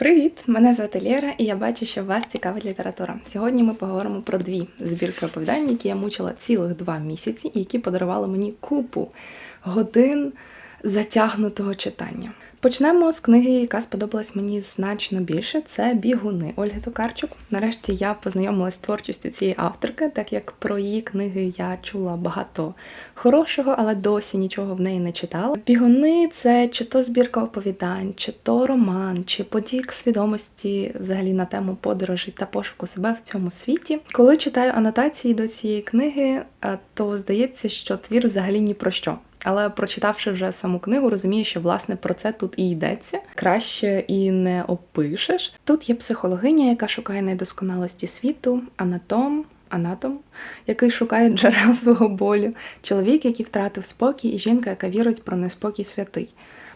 Привіт! Мене звати Лєра, і я бачу, що вас цікавить література. Сьогодні ми поговоримо про дві збірки оповідань, які я мучила цілих два місяці, і які подарували мені купу годин затягнутого читання. Почнемо з книги, яка сподобалась мені значно більше. Це бігуни Ольги Токарчук. Нарешті я познайомилась з творчістю цієї авторки, так як про її книги я чула багато хорошого, але досі нічого в неї не читала. Бігуни це чи то збірка оповідань, чи то роман, чи подік свідомості взагалі на тему подорожей та пошуку себе в цьому світі. Коли читаю анотації до цієї книги, то здається, що твір взагалі ні про що. Але прочитавши вже саму книгу, розумію, що власне про це тут і йдеться. Краще і не опишеш. Тут є психологиня, яка шукає недосконалості світу, анатом. Анатом, який шукає джерел свого болю, чоловік, який втратив спокій, і жінка, яка вірить про неспокій святий.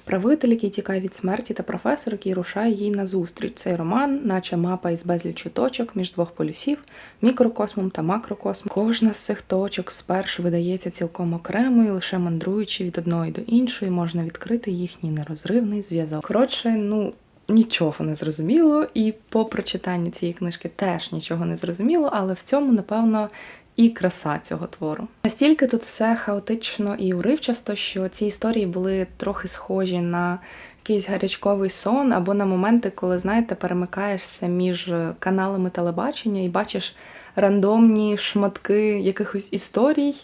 Правитель, який тікає від смерті, та професор, який рушає їй назустріч. Цей роман, наче мапа із безліччю точок між двох полюсів, мікрокосмом та макрокосмом. Кожна з цих точок спершу видається цілком окремою, лише мандруючи від одної до іншої, можна відкрити їхній нерозривний зв'язок. Коротше, ну. Нічого не зрозуміло, і по прочитанні цієї книжки теж нічого не зрозуміло, але в цьому, напевно, і краса цього твору. Настільки тут все хаотично і уривчасто, що ці історії були трохи схожі на якийсь гарячковий сон, або на моменти, коли, знаєте, перемикаєшся між каналами телебачення і бачиш рандомні шматки якихось історій,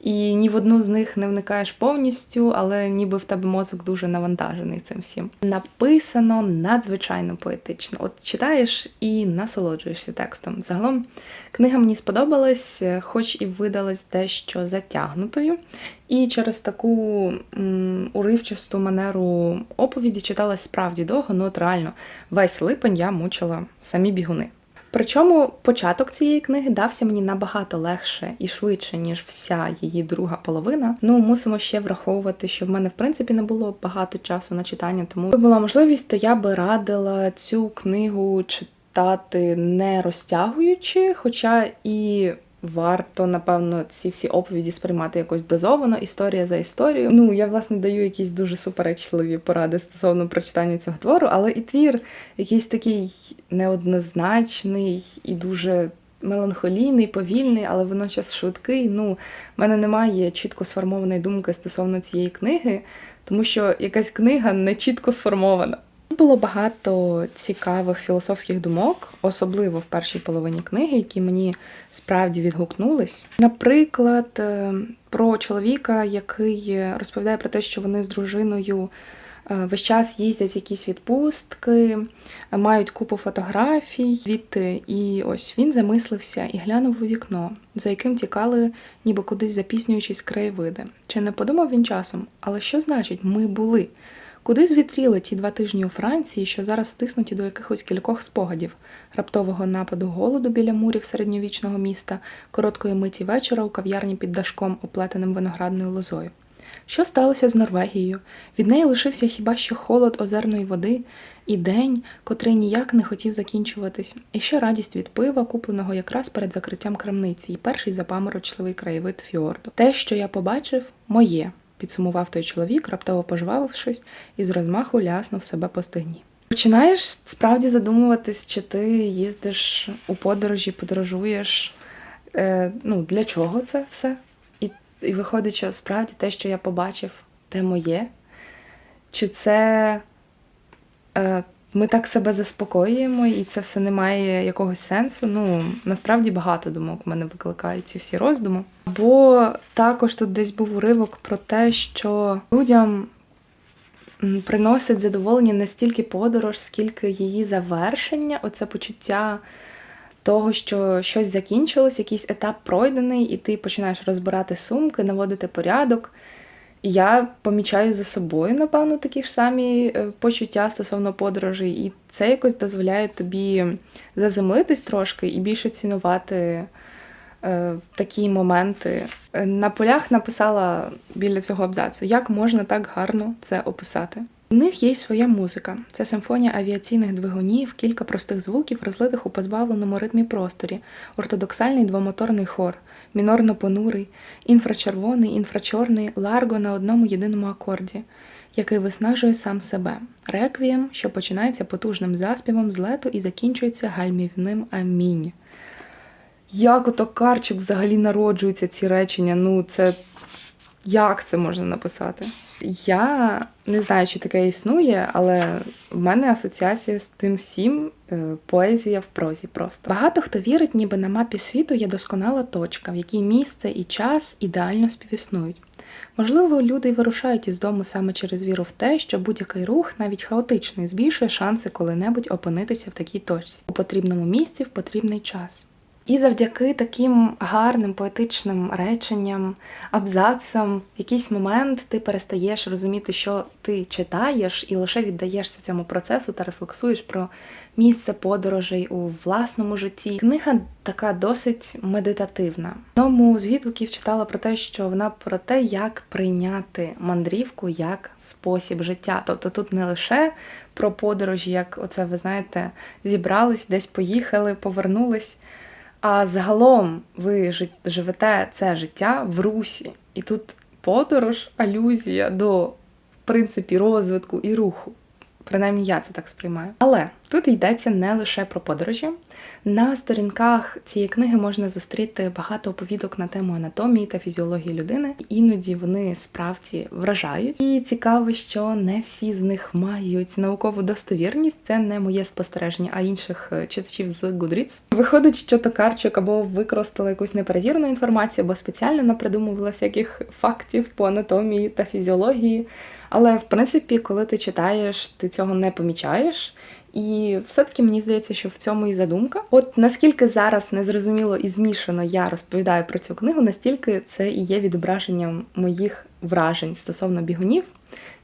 і ні в одну з них не вникаєш повністю, але ніби в тебе мозок дуже навантажений цим всім. Написано надзвичайно поетично. От читаєш і насолоджуєшся текстом. Загалом книга мені сподобалась, хоч і видалась дещо затягнутою. І через таку м, уривчасту манеру оповіді читалась справді довго, ну от реально весь липень я мучила самі бігуни. Причому початок цієї книги дався мені набагато легше і швидше, ніж вся її друга половина. Ну, мусимо ще враховувати, що в мене в принципі не було багато часу на читання, тому якби була можливість, то я би радила цю книгу читати не розтягуючи, хоча і Варто, напевно, ці всі оповіді сприймати якось дозовано, історія за історією. Ну, я, власне, даю якісь дуже суперечливі поради стосовно прочитання цього твору, але і твір якийсь такий неоднозначний і дуже меланхолійний, повільний, але водночас швидкий. Ну, в мене немає чітко сформованої думки стосовно цієї книги, тому що якась книга не чітко сформована. Було багато цікавих філософських думок, особливо в першій половині книги, які мені справді відгукнулись. Наприклад, е, про чоловіка, який розповідає про те, що вони з дружиною е, весь час їздять якісь відпустки, мають купу фотографій звідти, і ось він замислився і глянув у вікно, за яким тікали, ніби кудись запіснюючись краєвиди. Чи не подумав він часом? Але що значить ми були? Куди звітріли ті два тижні у Франції, що зараз стиснуті до якихось кількох спогадів, раптового нападу голоду біля мурів середньовічного міста, короткої миті вечора у кав'ярні під дашком, оплетеним виноградною лозою? Що сталося з Норвегією? Від неї лишився хіба що холод озерної води і день, котрий ніяк не хотів закінчуватись, і ще радість від пива, купленого якраз перед закриттям крамниці, і перший запаморочливий краєвид фьорду. Те, що я побачив, моє підсумував той чоловік, раптово пожвавившись, і з розмаху ляснув себе по стегні. Починаєш справді задумуватись, чи ти їздиш у подорожі, подорожуєш. Е, ну, Для чого це все? І, і виходить, що справді те, що я побачив, те моє. Чи це е, ми так себе заспокоюємо, і це все не має якогось сенсу. Ну, насправді багато думок в мене викликають ці всі роздуми. Бо також тут десь був уривок про те, що людям приносить задоволення не стільки подорож, скільки її завершення, оце почуття того, що щось закінчилось, якийсь етап пройдений, і ти починаєш розбирати сумки, наводити порядок. І я помічаю за собою, напевно, такі ж самі е, почуття стосовно подорожей, і це якось дозволяє тобі заземлитись трошки і більше цінувати такі моменти. Е, на полях написала біля цього абзацу, як можна так гарно це описати. У них є й своя музика. Це симфонія авіаційних двигунів, кілька простих звуків, розлитих у позбавленому ритмі просторі, ортодоксальний двомоторний хор, мінорно понурий, інфрачервоний, інфрачорний, ларго на одному єдиному акорді. який виснажує сам себе. Реквієм, що починається потужним заспівом злету і закінчується гальмівним амінь. Як ото Карчук взагалі народжуються ці речення? Ну, це як це можна написати? Я не знаю, чи таке існує, але в мене асоціація з тим всім е, поезія в прозі просто. Багато хто вірить, ніби на мапі світу є досконала точка, в якій місце і час ідеально співіснують. Можливо, люди й вирушають із дому саме через віру в те, що будь-який рух, навіть хаотичний, збільшує шанси коли-небудь опинитися в такій точці у потрібному місці в потрібний час. І завдяки таким гарним поетичним реченням, абзацам, в якийсь момент ти перестаєш розуміти, що ти читаєш, і лише віддаєшся цьому процесу та рефлексуєш про місце подорожей у власному житті. Книга така досить медитативна. Одному з відгуків читала про те, що вона про те, як прийняти мандрівку як спосіб життя. Тобто тут не лише про подорожі, як оце ви знаєте, зібрались, десь поїхали, повернулись. А загалом ви живете це життя в русі, і тут подорож, алюзія до в принципі розвитку і руху. Принаймні я це так сприймаю. Але тут йдеться не лише про подорожі. На сторінках цієї книги можна зустріти багато оповідок на тему анатомії та фізіології людини. Іноді вони справді вражають. І цікаво, що не всі з них мають наукову достовірність. Це не моє спостереження, а інших е, читачів з Goodreads. Виходить, що Токарчук або використала якусь неперевірену інформацію, або спеціально напридумувала всяких фактів по анатомії та фізіології. Але в принципі, коли ти читаєш, ти цього не помічаєш. І все-таки мені здається, що в цьому і задумка. От наскільки зараз незрозуміло і змішано я розповідаю про цю книгу, настільки це і є відображенням моїх вражень стосовно бігунів.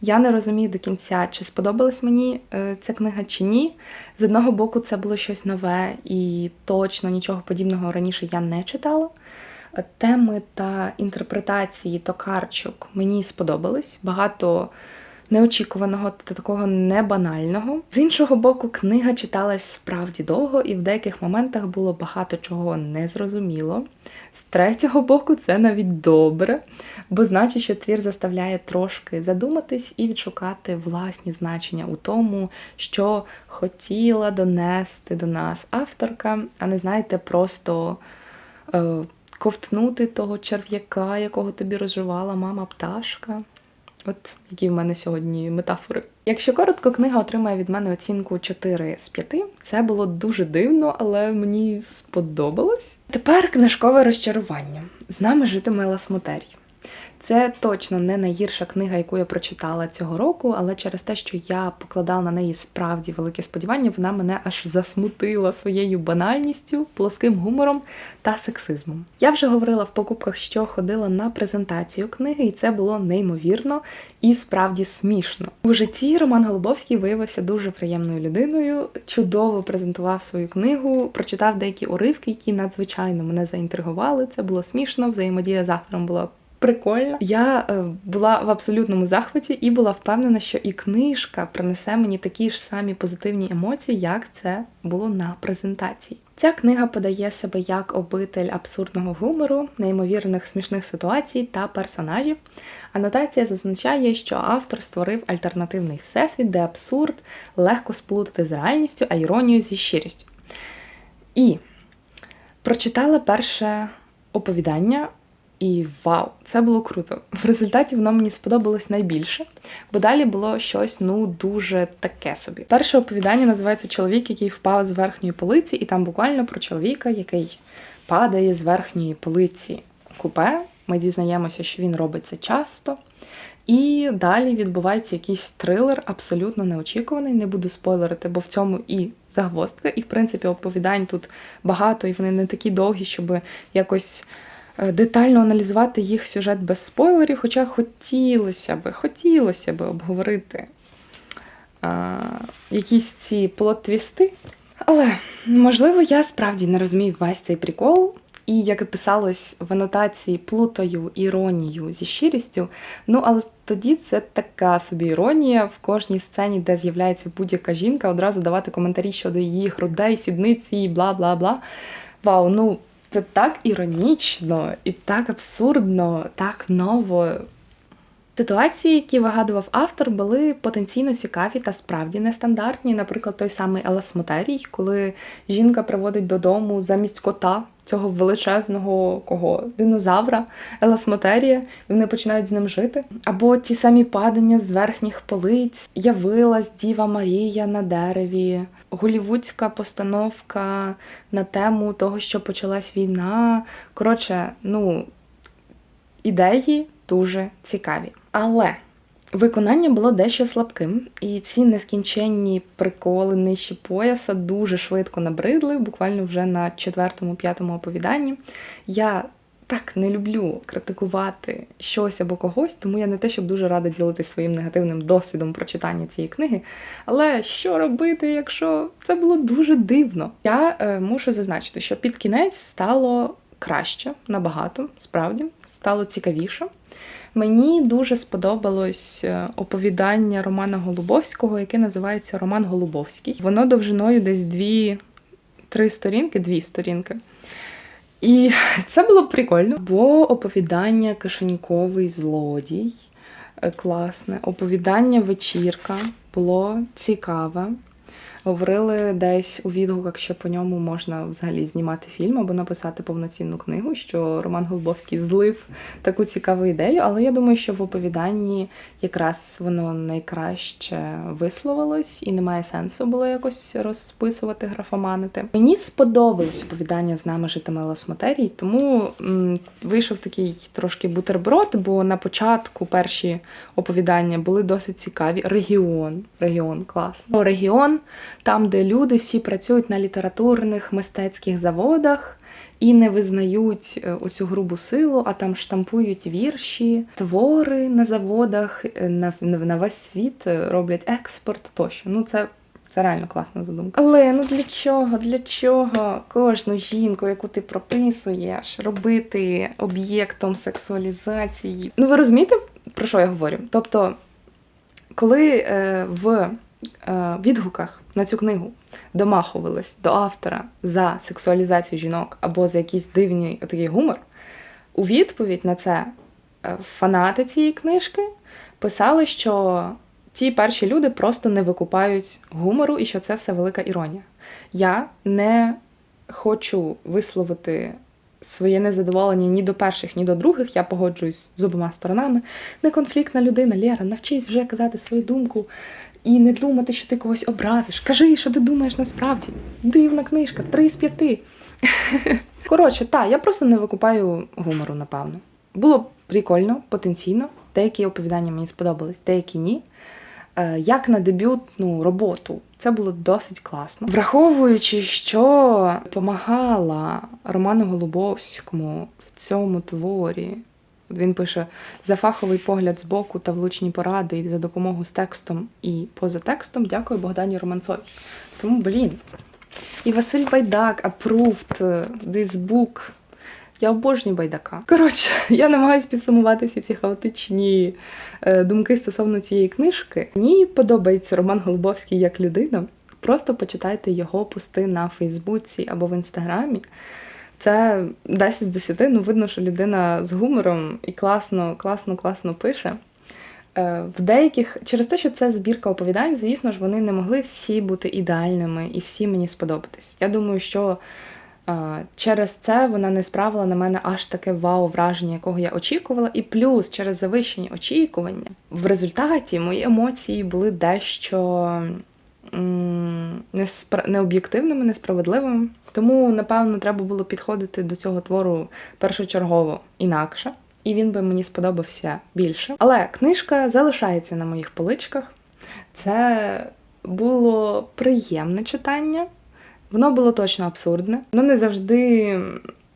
Я не розумію до кінця, чи сподобалась мені е, ця книга чи ні. З одного боку, це було щось нове і точно нічого подібного раніше я не читала. Теми та інтерпретації Токарчук мені сподобались. Багато неочікуваного та такого небанального. З іншого боку, книга читалась справді довго, і в деяких моментах було багато чого незрозуміло. З третього боку, це навіть добре, бо значить, що твір заставляє трошки задуматись і відшукати власні значення у тому, що хотіла донести до нас авторка, а не знаєте, просто. Е, ковтнути того черв'яка, якого тобі розживала мама пташка. От які в мене сьогодні метафори. Якщо коротко, книга отримає від мене оцінку 4 з 5. Це було дуже дивно, але мені сподобалось. Тепер книжкове розчарування. З нами житиме Ласмотерій. Це точно не найгірша книга, яку я прочитала цього року, але через те, що я покладала на неї справді велике сподівання, вона мене аж засмутила своєю банальністю, плоским гумором та сексизмом. Я вже говорила в покупках, що ходила на презентацію книги, і це було неймовірно і справді смішно. У житті Роман Голубовський виявився дуже приємною людиною, чудово презентував свою книгу, прочитав деякі уривки, які надзвичайно мене заінтригували. Це було смішно, взаємодія з автором була прикольно. Я е, була в абсолютному захваті і була впевнена, що і книжка принесе мені такі ж самі позитивні емоції, як це було на презентації. Ця книга подає себе як обитель абсурдного гумору, неймовірних смішних ситуацій та персонажів. Анотація зазначає, що автор створив альтернативний всесвіт, де абсурд легко сплутати з реальністю, а іронію зі щирістю. І прочитала перше оповідання і вау, це було круто. В результаті воно мені сподобалось найбільше, бо далі було щось ну дуже таке собі. Перше оповідання називається Чоловік, який впав з верхньої полиці, і там буквально про чоловіка, який падає з верхньої полиці купе. Ми дізнаємося, що він робить це часто. І далі відбувається якийсь трилер, абсолютно неочікуваний. Не буду спойлерити, бо в цьому і загвоздка, і в принципі оповідань тут багато, і вони не такі довгі, щоб якось. Е, детально аналізувати їх сюжет без спойлерів, хоча хотілося би, хотілося б обговорити а, якісь ці плот-твісти. Але, можливо, я справді не розумію весь цей прикол. І як і писалось в анотації плутаю іронію зі щирістю. Ну, але тоді це така собі іронія в кожній сцені, де з'являється будь-яка жінка, одразу давати коментарі щодо її грудей, сідниці і бла бла бла. Вау, ну це так іронічно і так абсурдно, так ново. Ситуації, які вигадував автор, були потенційно цікаві та справді нестандартні. Наприклад, той самий Еласмотерій, коли жінка приводить додому замість кота цього величезного кого динозавра, Еласмотерія, і вони починають з ним жити. Або ті самі падання з верхніх полиць, явилась Діва Марія на дереві, голівудська постановка на тему того, що почалась війна. Коротше, ну ідеї дуже цікаві. Але виконання було дещо слабким, і ці нескінченні приколи нижче пояса дуже швидко набридли, буквально вже на четвертому-п'ятому оповіданні. Я так не люблю критикувати щось або когось, тому я не те, щоб дуже рада ділитися своїм негативним досвідом прочитання цієї книги. Але що робити, якщо це було дуже дивно? Я е, мушу зазначити, що під кінець стало краще набагато, справді, стало цікавіше. Мені дуже сподобалось е, оповідання Романа Голубовського, яке називається Роман Голубовський. Воно довжиною десь дві-три сторінки, дві сторінки. І це було прикольно, бо оповідання Кишеньковий злодій е, класне, оповідання вечірка було цікаве. Говорили десь у відгуках, що по ньому можна взагалі знімати фільм або написати повноцінну книгу, що Роман Голубовський злив таку цікаву ідею, але я думаю, що в оповіданні якраз воно найкраще висловилось і немає сенсу було якось розписувати, графоманити. Мені сподобалось оповідання з нами житиме Ласматерій, тому м, вийшов такий трошки бутерброд, бо на початку перші оповідання були досить цікаві. Регіон, регіон класно. Регіон там, де люди всі працюють на літературних мистецьких заводах і не визнають е, оцю грубу силу, а там штампують вірші, твори на заводах, е, на, на весь світ е, роблять експорт тощо. Ну це. Це реально класна задумка. Але ну для чого? Для чого кожну жінку, яку ти прописуєш, робити об'єктом сексуалізації? Ну ви розумієте, про що я говорю? Тобто, коли е, в відгуках на цю книгу домахувались до автора за сексуалізацію жінок або за якийсь дивний такий гумор, у відповідь на це е, фанати цієї книжки писали, що ті перші люди просто не викупають гумору і що це все велика іронія. Я не хочу висловити своє незадоволення ні до перших, ні до других. Я погоджуюсь з обома сторонами. Не конфліктна людина, Лєра, навчись вже казати свою думку і не думати, що ти когось образиш. Кажи, що ти думаєш насправді. Дивна книжка, три з п'яти. Коротше, так, я просто не викупаю гумору, напевно. Було прикольно, потенційно. Деякі оповідання мені сподобались, деякі ні. Е, як на дебютну роботу, це було досить класно. Враховуючи, що допомагала Роману Голубовському в цьому творі він пише за фаховий погляд з боку та влучні поради і за допомогу з текстом і поза текстом. Дякую Богдані Романцовій. Тому, блін. І Василь Байдак approved this book. Я обожнюю байдака. Коротше, я намагаюся підсумувати всі ці хаотичні е, думки стосовно цієї книжки. Мені подобається Роман Голубовський як людина. Просто почитайте його пости на Фейсбуці або в інстаграмі. Це 10 з 10, ну видно, що людина з гумором і класно, класно, класно пише. Е, в деяких, через те, що це збірка оповідань, звісно ж, вони не могли всі бути ідеальними і всі мені сподобатись. Я думаю, що через це вона не справила на мене аж таке вау-враження, якого я очікувала. І плюс через завищені очікування. В результаті мої емоції були дещо необ'єктивними, несправедливими. Тому, напевно, треба було підходити до цього твору першочергово інакше, і він би мені сподобався більше. Але книжка залишається на моїх поличках. Це було приємне читання, воно було точно абсурдне. Воно не завжди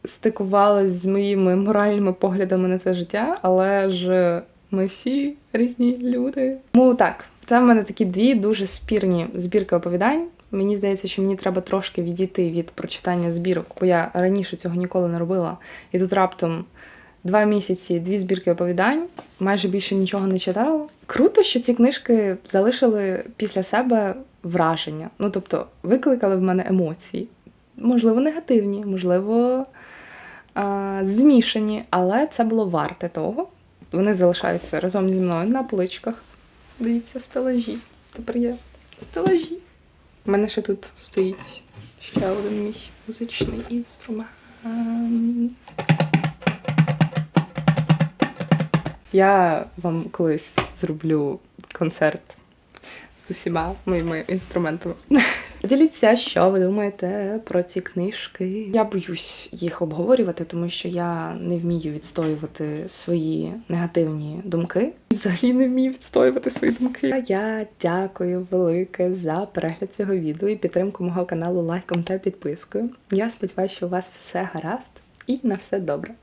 стикувалось з моїми моральними поглядами на це життя, але ж ми всі різні люди. Тому так. Це в мене такі дві дуже спірні збірки оповідань. Мені здається, що мені треба трошки відійти від прочитання збірок, бо я раніше цього ніколи не робила. І тут раптом два місяці, дві збірки оповідань, майже більше нічого не читала. Круто, що ці книжки залишили після себе враження. Ну тобто, викликали в мене емоції. Можливо, негативні, можливо, змішані, але це було варте того. вони залишаються разом зі мною на поличках. Дивіться, стелажі. Тепер є стелажі. У мене ще тут стоїть ще один мій музичний інструмент. Я вам колись зроблю концерт з усіма моїми інструментами. Поділіться, що ви думаєте про ці книжки. Я боюсь їх обговорювати, тому що я не вмію відстоювати свої негативні думки. І взагалі не вмію відстоювати свої думки. А я дякую велике за перегляд цього відео і підтримку мого каналу лайком та підпискою. Я сподіваюся, що у вас все гаразд і на все добре.